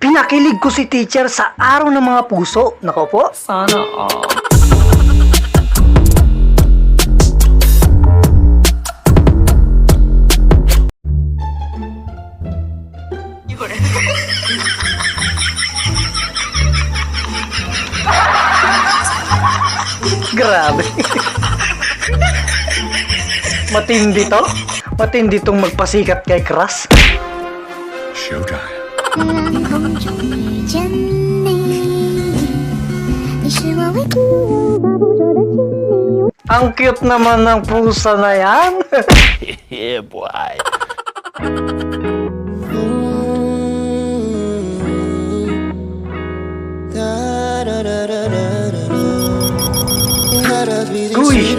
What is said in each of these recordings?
Pinakilig ko si teacher sa araw ng mga puso. Nako po. Sana all. Grabe. Matindi to. Matindi tong magpasikat kay Crush. 天空中遇见你，你是我唯一把不住的亲密。 Ang cute naman ng pusa na yan. Yeah, boy. Uy.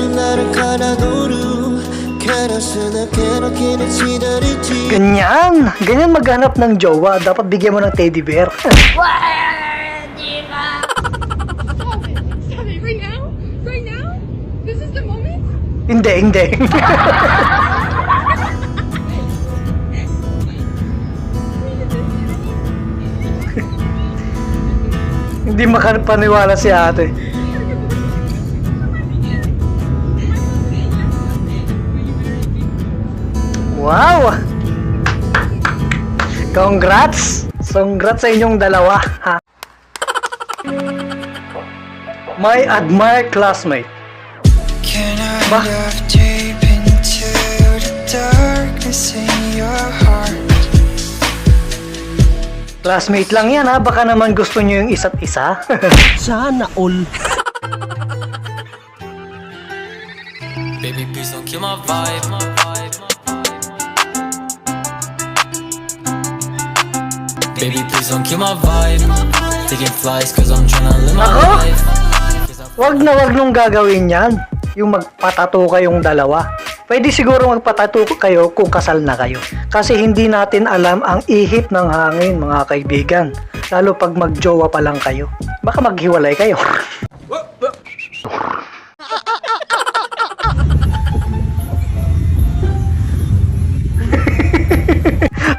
Ganyan. Ganyan maghanap ng jowa. Dapat bigyan mo ng teddy bear. Hindi, hindi. hindi makapaniwala si ate. Wow! Congrats! Congrats sa inyong dalawa. Ha? My admired classmate. Can I Ba? dive deep into the darkness in your heart? Classmate lang yan ha, baka naman gusto nyo yung isa't isa. Sana all. Baby, please don't kill my vibe. Baby, please don't kill my vibe. Taking flights cause I'm tryna live my Ako? life. wag na wag nung gagawin yan. Yung magpatato kayong dalawa. Pwede siguro magpatato kayo kung kasal na kayo. Kasi hindi natin alam ang ihip ng hangin mga kaibigan. Lalo pag magjowa pa lang kayo. Baka maghiwalay kayo.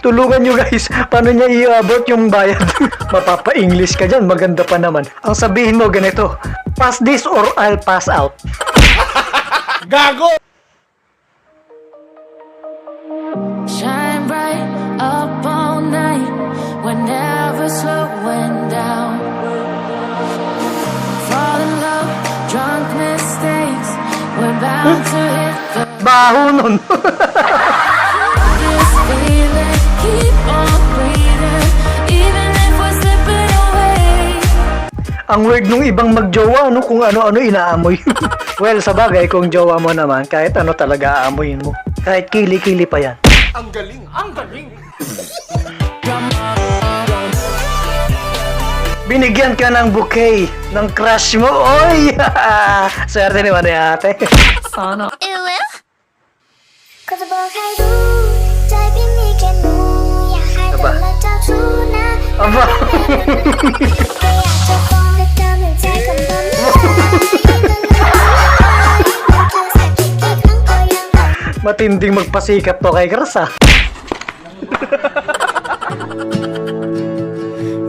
Tulungan nyo guys, paano niya i-abort yung bayad? Mapapa-English ka dyan, maganda pa naman. Ang sabihin mo ganito, pass this or I'll pass out. Shine bright up all night. We're never slowing down. Fall in love, drunk mistakes. We're bound to hit the Baho nun. ang word nung ibang magjowa no kung ano-ano inaamoy. well, sa bagay kung jowa mo naman kahit ano talaga aamoyin mo. Kahit kili-kili pa yan. Ang galing, ang galing. Binigyan ka ng bouquet ng crush mo. Oy! Swerte naman ni ate. Sana. Aba. Aba. Matinding magpasikat to kay ah.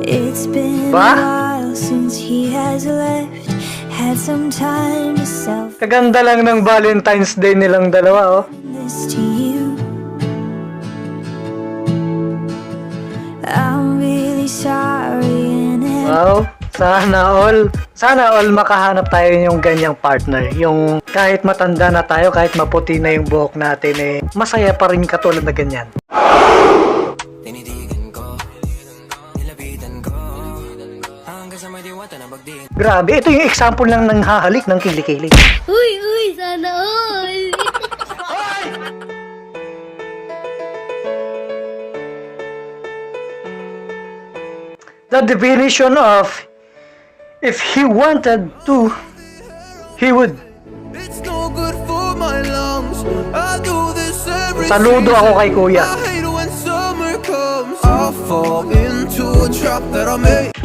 It's been Ba? a while since he has left. Had some time to self Kaganda lang ng Valentine's Day nilang dalawa, oh. this to you. I'm really sorry and Wow, sana all. Sana all makahanap tayo yung ganyang partner. Yung kahit matanda na tayo, kahit maputi na yung buhok natin, eh, masaya pa rin katulad na ganyan. Grabe, ito yung example lang ng hahalik ng kilikili. Uy, uy, sana all. The definition of if he wanted to, he would. Saludo ako kay kuya.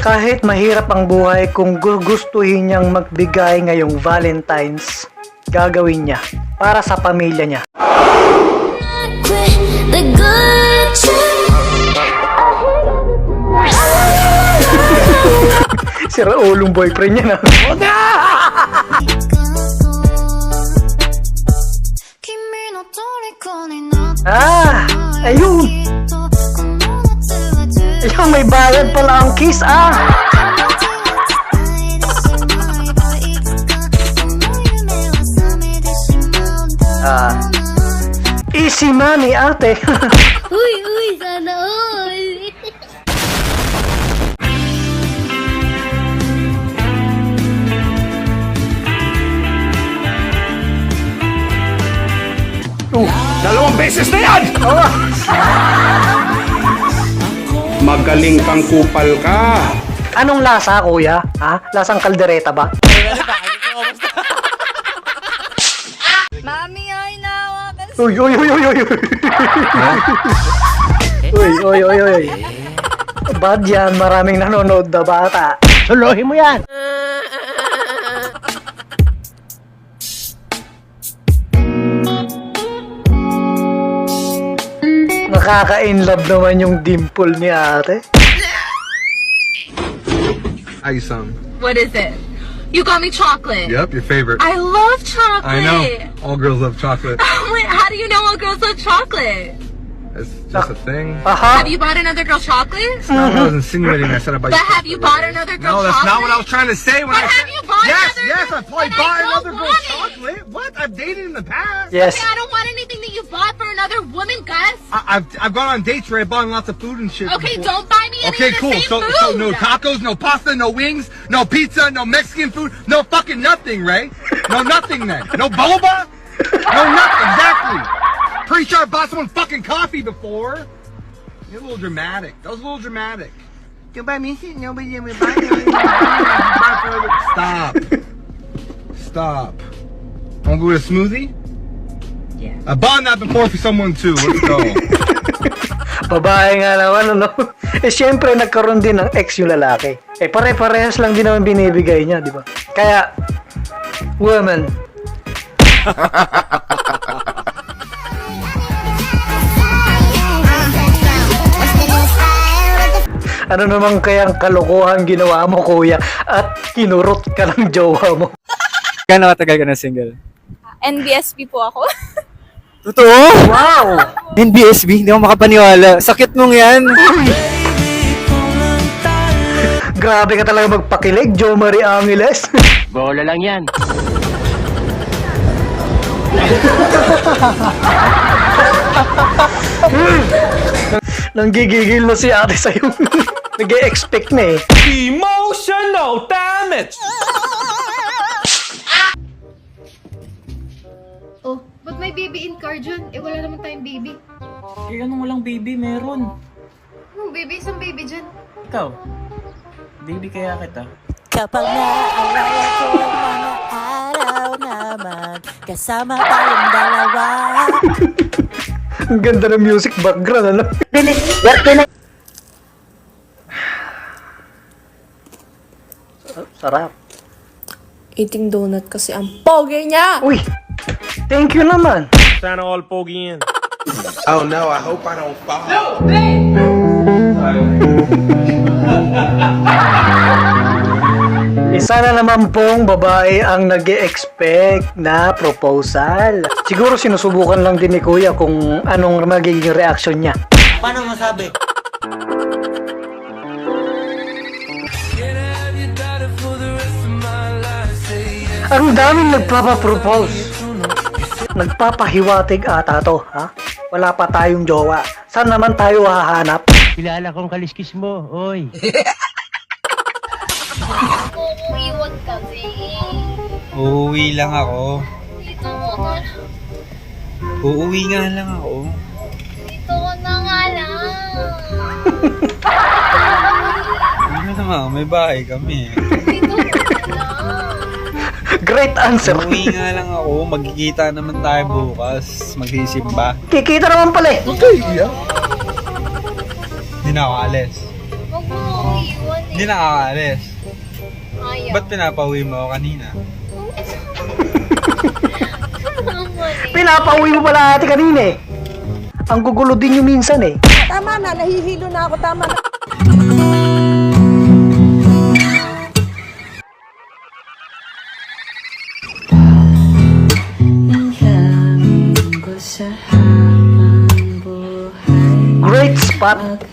Kahit mahirap ang buhay, kung gugustuhin niyang magbigay ngayong Valentine's, gagawin niya para sa pamilya niya. si Raul yung boyfriend niya na. Oh, ah, ayun. Ayun, may bayad pala ang kiss, ah. Ah. Easy money, ate. Dalawang beses na yan! oh, Magaling kang kupal ka. anong lasa, kuya? Ha? Lasang kaldereta ba? Mami, ay nawakan Uy, uy, uy, uy, uy. uy, uy, uy, uy. Bad yan, maraming nanonood na bata. Suluhin mo yan. Nakaka-inlove naman yung dimple ni ate. How you some? What is it? You got me chocolate. Yep, your favorite. I love chocolate. I know. All girls love chocolate. Wait, how do you know all girls love chocolate? It's just a thing. Aha. Have you bought another girl chocolate? No, I was insinuating I said I about But have you bought another girl chocolate? No, that's chocolate? not what I was trying to say when But I have said. you bought yes, another yes, girl- I probably Then I bought don't another girl want it. chocolate. What? I've dated in the past. Yes. Okay, I don't want anything that you bought for another woman, Gus. I, I've I've gone on dates where I bought lots of food and shit. Okay, before. don't buy me any Okay, of the cool. same So, food. so no tacos, no pasta, no wings, no pizza, no Mexican food, no fucking nothing, right? No nothing then. No boba? No nothing. Exactly. Pretty sure I bought someone fucking coffee before. You're a little dramatic. That was a little dramatic. You buy me shit, nobody ever buy me. Stop. Stop. Want to go with a smoothie? Yeah. I bought that before for someone too. Let's go. Babae nga naman, ano? Eh, syempre, nagkaroon din ng ex yung lalaki. Eh, pare-parehas lang din naman binibigay niya, di ba? Kaya, woman, ano naman kayang kalokohan ginawa mo, kuya? At kinurot ka ng jowa mo. Gano'ng katagal ka na single? NBSP po ako. Totoo? Wow! NBSB? Hindi ako makapaniwala. Sakit mong yan. Grabe ka talaga magpakilig, Jo Marie Angeles. Bola lang yan. Nanggigigil na si ate sa'yo. Nag-expect na eh. Emotional damage! Oh, ba't may baby in car dyan? Eh, wala naman tayong baby. Eh, anong walang baby? Meron. Anong baby? Isang baby dyan. Ikaw. Baby kaya kita. Kapag naalala ko mga araw na magkasama tayong dalawa Ang ganda ng music background, ano? Sarap. Eating donut kasi ang pogi niya! Uy! Thank you naman. Sana all pogi yan. Oh no, I hope I don't fall. Isa na naman pong babae ang nag expect na proposal. Siguro sinusubukan lang din ni Kuya kung anong magiging reaction niya. Paano masabi? Ang daming nagpapapropose. Nagpapahiwatig ata to, ha? Wala pa tayong jowa. Saan naman tayo hahanap? Kilala kong kaliskis mo, oy. Kasi. Uuwi lang ako. Dito ko na, Uuwi nga lang ako. dito ko na nga lang. Ano naman, may bahay kami. Dito ko na lang. Great answer. Uuwi nga lang ako. Magkikita naman tayo bukas. Magsisimba. Kikita naman pala eh. Hindi na ako alis. Huwag mo akong iwan Hindi eh. na ako alis. Ah, Ayaw. Ba't pinapauwi mo ako kanina? Pinapauwi mo pala ate kanina eh. Ang gugulo din yung minsan eh. Tama na, nahihilo na ako. Tama na. Great spot.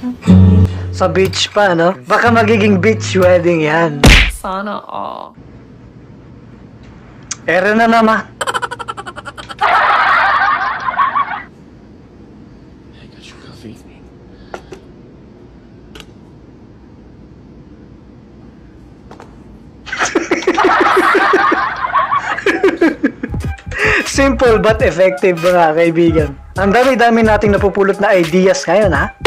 Sa beach pa, no? Baka magiging beach wedding yan. Sana all. Ere na naman. Simple but effective mga kaibigan. Ang dami-dami nating napupulot na ideas ngayon ha.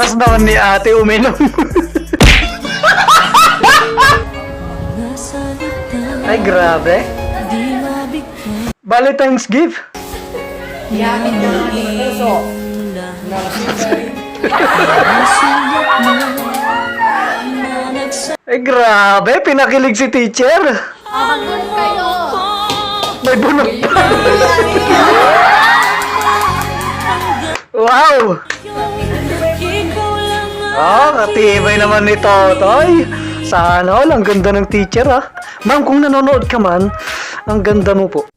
Kalakas naman ni ate uminom. Ay grabe. Valentine's gift. Ay grabe, pinakilig si teacher. May bunot pa. wow! Oh, katibay naman ni Totoy. Sana all, ang ganda ng teacher ah. Ma'am, kung nanonood ka man, ang ganda mo po.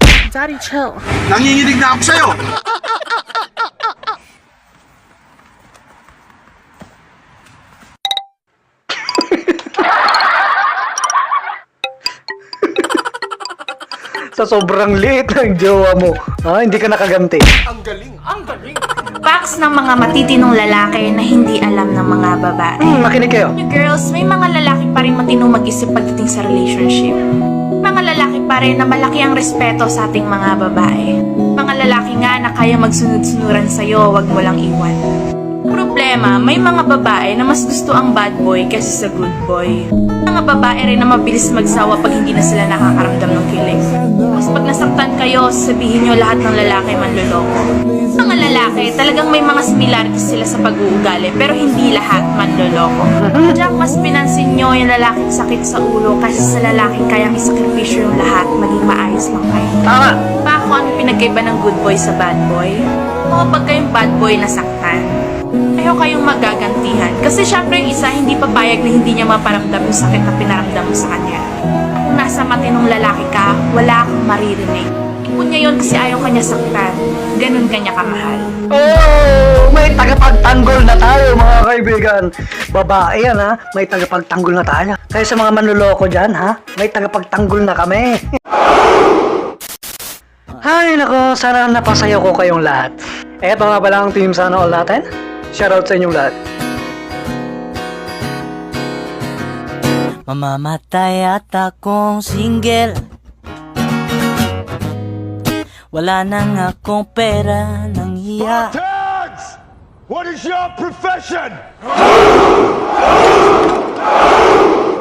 Nanginginig na ako sa'yo! Sa sobrang liit ng jowa mo. Ah, hindi ka nakaganti. Facts ng mga matitinong lalaki na hindi alam ng mga babae. Hmm, makinig kayo. Girls, may mga lalaki pa rin matinong mag-isip pagdating sa relationship. Mga lalaki pa rin na malaki ang respeto sa ating mga babae. Mga lalaki nga na kaya magsunod-sunuran sa'yo, wag mo lang iwan. Problema, may mga babae na mas gusto ang bad boy kaysa sa good boy. Mga babae rin na mabilis magsawa pag hindi na sila nakakaramdam ng kilig. Mas pag nasaktan kayo, sabihin nyo lahat ng lalaki manloloko. Mga lalaki, talagang may mga similarities sila sa pag-uugali, pero hindi lahat manloloko. Diyak mas pinansin nyo yung lalaking sakit sa ulo kaysa sa lalaking kayang isakripisyo yung lahat, maging maayos lang kayo. Tama. Pa ano pinagkaiba ng good boy sa bad boy? O pag kayong bad boy nasaktan, ayaw kayong magagantihan. Kasi syempre yung isa hindi papayag na hindi niya maparamdam yung sakit na pinaramdam sa kanya. Kung nasa matinong lalaki ka, wala kang maririnig. Ipon niya yun kasi ayaw kanya saktan. Ganun kanya kamahal. Oh, may tagapagtanggol na tayo mga kaibigan. Babae yan ha, may tagapagtanggol na tayo. Kaya sa mga manluloko dyan ha, may tagapagtanggol na kami. Hay nako, sana napasaya ko kayong lahat. Eto nga pala ang team sana all natin. Shoutout sa inyong lahat. Mamamatay at akong single Wala nang akong pera ng hiya Tags! What is your profession?